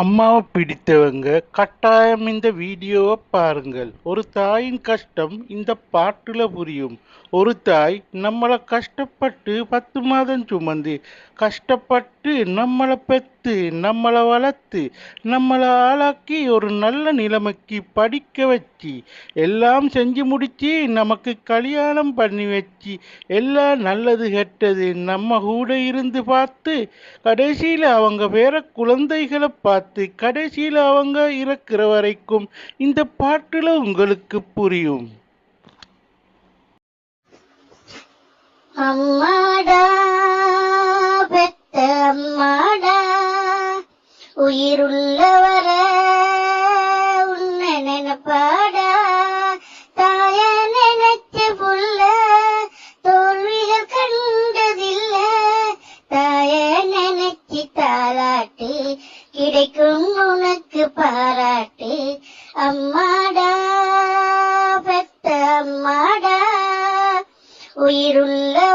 அம்மாவை பிடித்தவங்க கட்டாயம் இந்த வீடியோவை பாருங்கள். ஒரு தாயின் கஷ்டம் இந்த பாட்டில் புரியும். ஒரு தாய் நம்மளை கஷ்டப்பட்டு பத்து மாதம் சுமந்து கஷ்டப்பட்டு நம்மளை பெத்து நம்மளை வளர்த்து நம்மளை ஆளாக்கி ஒரு நல்ல நிலைமைக்கு படிக்க வச்சு எல்லாம் செஞ்சு முடிச்சு நமக்கு கல்யாணம் பண்ணி வச்சு எல்லாம் நல்லது கெட்டது நம்ம கூட இருந்து பார்த்து கடைசியில் அவங்க வேற குழந்தைகளை பார்த்து கடைசியில் அவங்க இறக்குற வரைக்கும் இந்த பாட்டுல உங்களுக்கு புரியும். அம்மாடா உயிருள்ளவர உன்னை நினைப்பாடா? தாய நினைச்ச புள்ள தோல்விகள் கண்டதில்ல. தாய நினைச்சு தாளாட்டு கிடைக்கும் உனக்கு பாராட்டு அம்மாடா பெத்த அம்மாடா. உயிருள்ள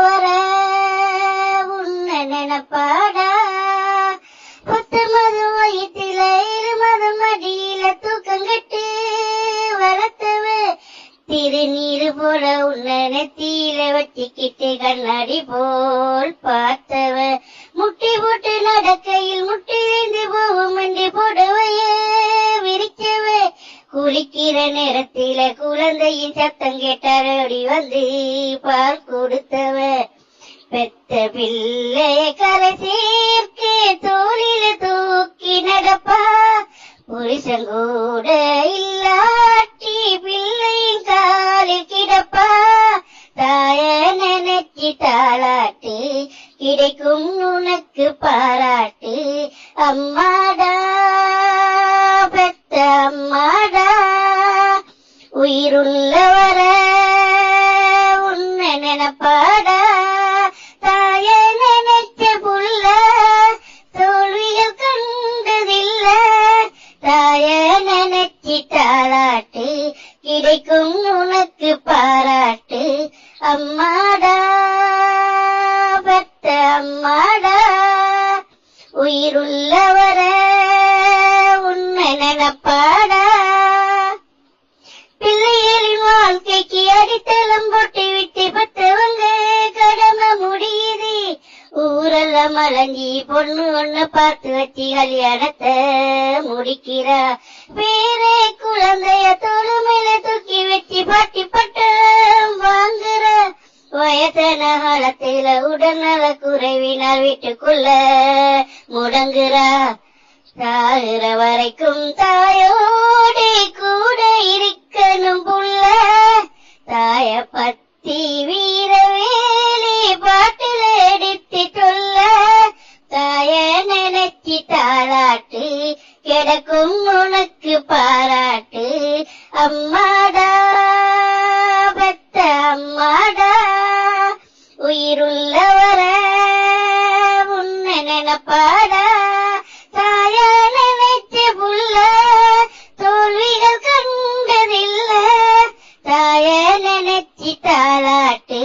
திருநீர் போல உன்னை நெத்தியில வச்சுக்கிட்டு கண்ணாடி போல் பார்த்தவ. முட்டி போட்டு நடக்கையில் முட்டிழைந்து போகும் என்று போடவையே விரிச்சவ குளிக்கிற நேரத்தில குழந்தையின் சத்தம் கேட்டார் ஓடி வந்து பால் கொடுத்தவ. பெத்த பிள்ளைய கரை சேர்க்க தோளில தூக்கி நடப்பா. புருஷங்கூட கூட தாளாட்டு கிடைக்கும் உனக்கு பாராட்டு. அம்மாடா பெத்த அம்மாடா உயிருள்ளவர உன்னை நினைப்பாடா. தாய நினைச்ச புள்ள தோல்வியில் கண்டதில்ல. தாய நினைச்சி தாளாட்டு கிடைக்கும் உனக்கு பாராட்டு. அம்மாடா அம்மாடா உயிருள்ளவர உண்மை நினப்பாடா பிள்ளைகளின் வாழ்க்கைக்கு அடித்தளம் போட்டு விட்டு பத்தவங்க கடமை முடியுது. ஊரெல்லாம் மலஞ்சி பொண்ணு ஒண்ணு பார்த்து வச்சு கல்யாணத்தை முடிக்கிறா. வேறே குளம் வயசான காலத்தில உடல்நல குறைவினால் வீட்டுக்குள்ள முடங்குறா. சாகுற வரைக்கும் தாயோடு கூட இருக்கணும் புள்ள. தாய பத்தி வீர வேலி பாட்டுல எடுத்து சொல்ல. தாய நினைச்சி தாளாட்டு கிடக்கும் உனக்கு பாராட்டு. அம்மா உயிருள்ளவர உன்னை நினப்பாடா தாய நினைச்ச புள்ள தோல்விகள் கண்டதில்ல. தாய நினைச்சி தாளாட்டு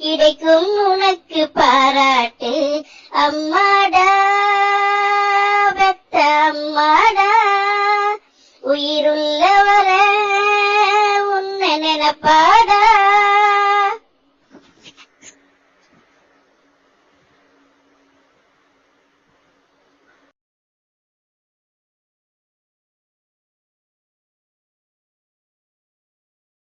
கிடைக்கும் உனக்கு பாராட்டு. அம்மாடா பெத்த அம்மாடா. உயிருள்ளவர உன்னை நினப்பாடா